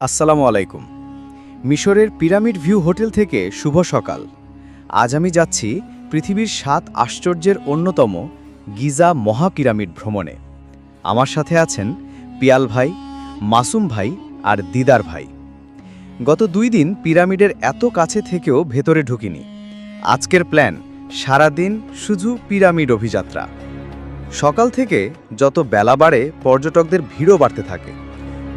আসসালামু আলাইকুম। মিশরের পিরামিড ভিউ হোটেল থেকে শুভ সকাল। আজ আমি যাচ্ছি পৃথিবীর সাত আশ্চর্যের অন্যতম গিজা মহাপিরামিড ভ্রমণে। আমার সাথে আছেন পিয়াল ভাই, মাসুম ভাই আর দিদার ভাই। গত দুই দিন পিরামিডের এত কাছে থেকেও ভেতরে ঢুকিনি। আজকের প্ল্যান, সারাদিন শুধু পিরামিড অভিযাত্রা। সকাল থেকে যত বেলা বাড়ে, পর্যটকদের ভিড়ও বাড়তে থাকে।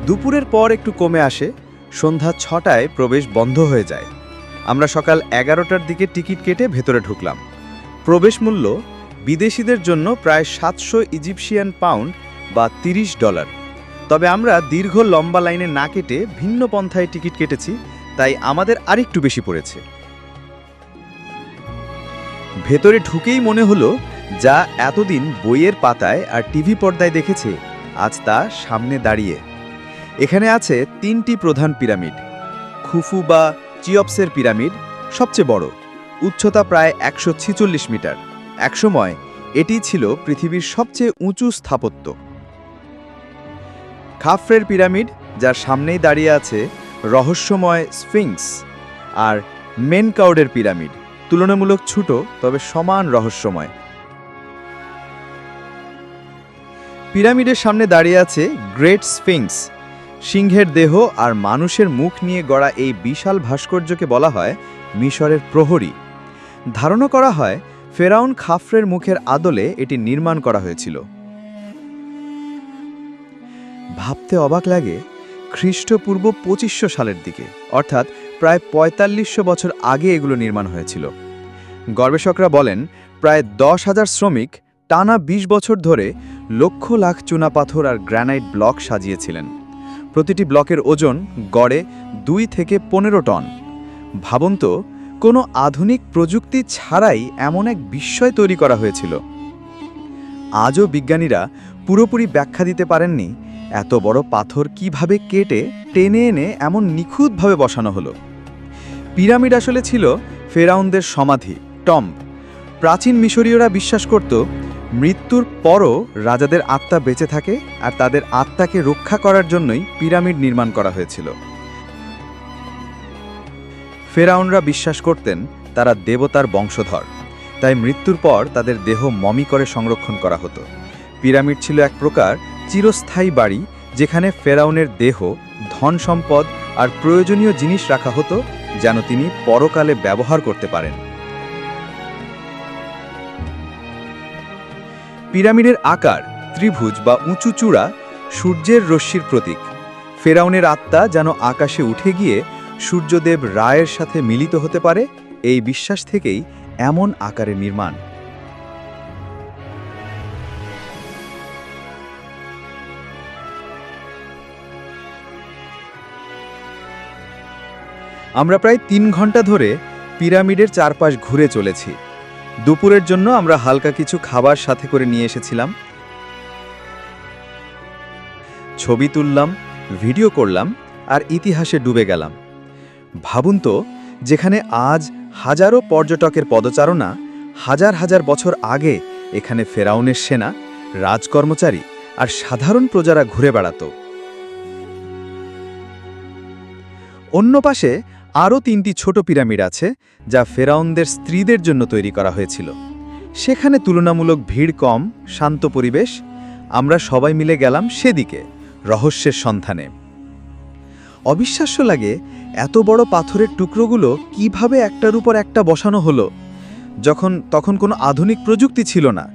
দুপুরের পর একটু কমে আসে, সন্ধ্যা ছটায় প্রবেশ বন্ধ হয়ে যায়। আমরা সকাল এগারোটার দিকে টিকিট কেটে ভেতরে ঢুকলাম। প্রবেশ মূল্য বিদেশিদের জন্য প্রায় সাতশো ইজিপশিয়ান পাউন্ড বা ৩০ ডলার। তবে আমরা দীর্ঘ লম্বা লাইনে না কেটে ভিন্ন পন্থায় টিকিট কেটেছি, তাই আমাদের আরেকটু বেশি পড়েছে। ভেতরে ঢুকেই মনে হলো যা এতদিন বইয়ের পাতায় আর টিভি পর্দায় দেখেছে, আজ তা সামনে দাঁড়িয়ে। এখানে আছে তিনটি প্রধান পিরামিড। খুফু বা চিয়পসের পিরামিড সবচেয়ে বড়। উচ্চতা প্রায় একশো ছেচল্লিশ মিটার। একসময় এটি ছিল পৃথিবীর সবচেয়ে উঁচু স্থাপত্য। খাফরের পিরামিড, যার সামনেই দাঁড়িয়ে আছে রহস্যময় স্ফিংস আর মেনকাউডের পিরামিড, তুলনামূলক ছোট, তবে সমান রহস্যময়। পিরামিডের সামনে দাঁড়িয়ে আছে গ্রেট স্ফিংস সিংহের দেহ আর মানুষের মুখ নিয়ে গড়া এই বিশাল ভাস্কর্যকে বলা হয় মিশরের প্রহরী। ধারণা করা হয়, ফেরাউন খাফরের মুখের আদলে এটি নির্মাণ করা হয়েছিল। ভাবতে অবাক লাগে, খ্রিস্টপূর্ব পঁচিশশো সালের দিকে, অর্থাৎ প্রায় পঁয়তাল্লিশশো বছর আগে এগুলো নির্মাণ হয়েছিল। গবেষকরা বলেন, প্রায় দশ হাজার শ্রমিক টানা ২০ বছর ধরে লক্ষ লাখ চুনাপাথর আর গ্রানাইট ব্লক সাজিয়েছিলেন। প্রতিটি ব্লকের ওজন গড়ে দুই থেকে পনেরো টন। ভাবুন তো কোনো আধুনিক প্রযুক্তি ছাড়াই এমন এক বিস্ময় তৈরি করা হয়েছিল। আজও বিজ্ঞানীরা পুরোপুরি ব্যাখ্যা দিতে পারেননি এত বড় পাথর কীভাবে কেটে, টেনে এনে এমন নিখুঁতভাবে বসানো হলো। পিরামিড আসলে ছিল ফেরাউনদের সমাধি, টম্ব। প্রাচীন মিশরীয়রা বিশ্বাস করত মৃত্যুর পরও রাজাদের আত্মা বেঁচে থাকে আর তাদের আত্মাকে রক্ষা করার জন্যই পিরামিড নির্মাণ করা হয়েছিল। ফেরাউনরা বিশ্বাস করতেন তারা দেবতার বংশধর, তাই মৃত্যুর পর তাদের দেহ মমি করে সংরক্ষণ করা হতো। পিরামিড ছিল এক প্রকার চিরস্থায়ী বাড়ি যেখানে ফেরাউনের দেহ, ধন সম্পদ আর প্রয়োজনীয় জিনিস রাখা হতো, যেন তিনি পরকালে ব্যবহার করতে পারেন। পিরামিডের আকার, ত্রিভুজ বা উঁচু চূড়া সূর্যের রশ্মির প্রতীক। ফেরাউনের আত্মা যেন আকাশে উঠে গিয়ে সূর্যদেব রায়ের সাথে মিলিত হতে পারে, এই বিশ্বাস থেকেই এমন আকারে নির্মাণ। আমরা প্রায় তিন ঘণ্টা ধরে পিরামিডের চারপাশ ঘুরে চলেছি। দুপুরের জন্য আমরা হালকা কিছু খাবার সাথে করে নিয়ে এসেছিলাম। ছবি তুললাম, ভিডিও করলাম আর ইতিহাসে ডুবে গেলাম। ভাবুন তো, যেখানে আজ হাজারো পর্যটকের পদচারণা, হাজার হাজার বছর আগে এখানে ফেরাউনের সেনা, রাজকর্মচারী আর সাধারণ প্রজারা ঘুরে বেড়াতো। অন্য পাশে আরও তিনটি ছোট পিরামিড আছে, যা ফেরাউনদের স্ত্রীদের জন্য তৈরি করা হয়েছিল। সেখানে তুলনামূলক ভিড় কম, শান্ত পরিবেশ। আমরা সবাই মিলে গেলাম সেদিকে, রহস্যের সন্ধানে। অবিশ্বাস্য লাগে, এত বড় পাথরের টুকরোগুলো কীভাবে একটার উপর একটা বসানো হলো? যখন, তখন কোনো আধুনিক প্রযুক্তি ছিল না।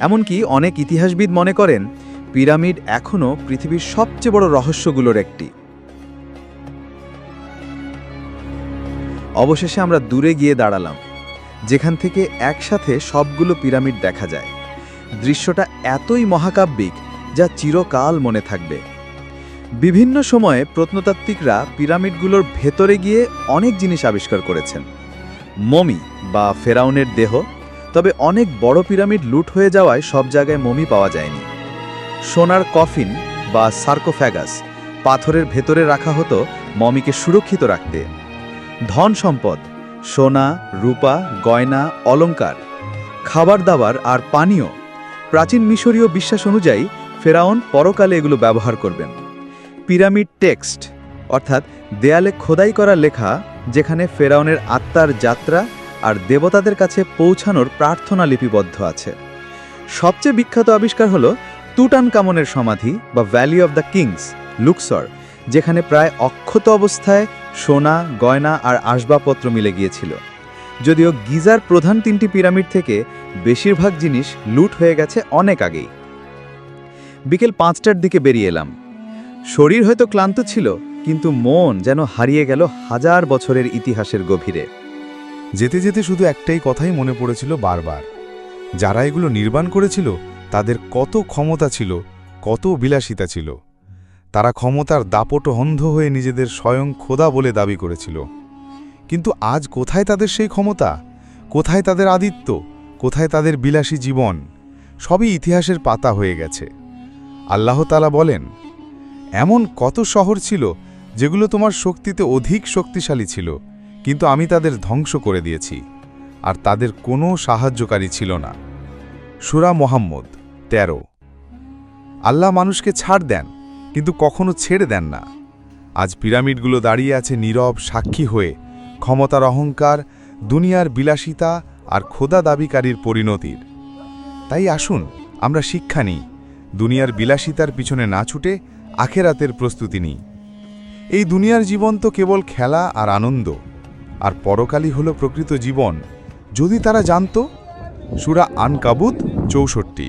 এমনকি অনেক ইতিহাসবিদ মনে করেন, পিরামিড এখনও পৃথিবীর সবচেয়ে বড় রহস্যগুলোর একটি। অবশেষে আমরা দূরে গিয়ে দাঁড়ালাম, যেখান থেকে একসাথে সবগুলো পিরামিড দেখা যায়। দৃশ্যটা এতই মহাকাব্যিক যা চিরকাল মনে থাকবে। বিভিন্ন সময়ে প্রত্নতাত্ত্বিকরা পিরামিডগুলোর ভেতরে গিয়ে অনেক জিনিস আবিষ্কার করেছেন। মমি বা ফেরাউনের দেহ, তবে অনেক বড় পিরামিড লুট হয়ে যাওয়ায় সব জায়গায় মমি পাওয়া যায়নি। সোনার কফিন বা সার্কোফ্যাগাস পাথরের ভেতরে রাখা হতো মমিকে সুরক্ষিত রাখতে। ধন সম্পদ, সোনা, রূপা, গয়না, অলংকার, খাবার দাবার আর পানীয়। প্রাচীন মিশরীয় বিশ্বাস অনুযায়ী ফেরাউন পরকালে এগুলো ব্যবহার করবেন। পিরামিড টেক্সট, অর্থাৎ দেয়ালে খোদাই করা লেখা, যেখানে ফেরাউনের আত্মার যাত্রা আর দেবতাদের কাছে পৌঁছানোর প্রার্থনা লিপিবদ্ধ আছে। সবচেয়ে বিখ্যাত আবিষ্কার হল তুটান কামনের সমাধি বা valley of the Kings, Luxor, যেখানে প্রায় অক্ষত অবস্থায় সোনা, গয়না আর আসবাবপত্র মিলে গিয়েছিল। যদিও গিজার প্রধান তিনটি পিরামিড থেকে বেশিরভাগ জিনিস লুট হয়ে গেছে অনেক আগেই। বিকেল পাঁচটার দিকে বেরিয়ে এলাম। শরীর হয়তো ক্লান্ত ছিল, কিন্তু মন যেন হারিয়ে গেল হাজার বছরের ইতিহাসের গভীরে। যেতে যেতে শুধু একটাই কথাই মনে পড়েছিল বারবার। যারা এগুলো নির্মাণ করেছিল, তাদের কত ক্ষমতা ছিল, কত বিলাসিতা ছিল। তারা ক্ষমতার দাপট অন্ধ হয়ে নিজেদের স্বয়ং খোদা বলে দাবি করেছিল। কিন্তু আজ কোথায় তাদের সেই ক্ষমতা? কোথায় তাদের আদিত্য? কোথায় তাদের বিলাসী জীবন? সবই ইতিহাসের পাতা হয়ে গেছে। আল্লাহ তালা বলেন, এমন কত শহর ছিল যেগুলো তোমার শক্তিতে অধিক শক্তিশালী ছিল, কিন্তু আমি তাদের ধ্বংস করে দিয়েছি, আর তাদের কোনো সাহায্যকারী ছিল না। সুরা মোহাম্মদ ১৩ আল্লাহ মানুষকে ছাড় দেন কিন্তু কখনো ছেড়ে দেন না। আজ পিরামিডগুলো দাঁড়িয়ে আছে নীরব সাক্ষী হয়ে, ক্ষমতার অহংকার, দুনিয়ার বিলাসিতা আর খোদা দাবিকারীর পরিণতির। তাই আসুন, আমরা শিক্ষা নিই, দুনিয়ার বিলাসিতার পিছনে না ছুটে আখেরাতের প্রস্তুতি নিই। এই দুনিয়ার জীবন তো কেবল খেলা আর আনন্দ, আর পরকালই হলো প্রকৃত জীবন। যদি তারা জানত, সুরা আনকাবুত চৌষট্টি।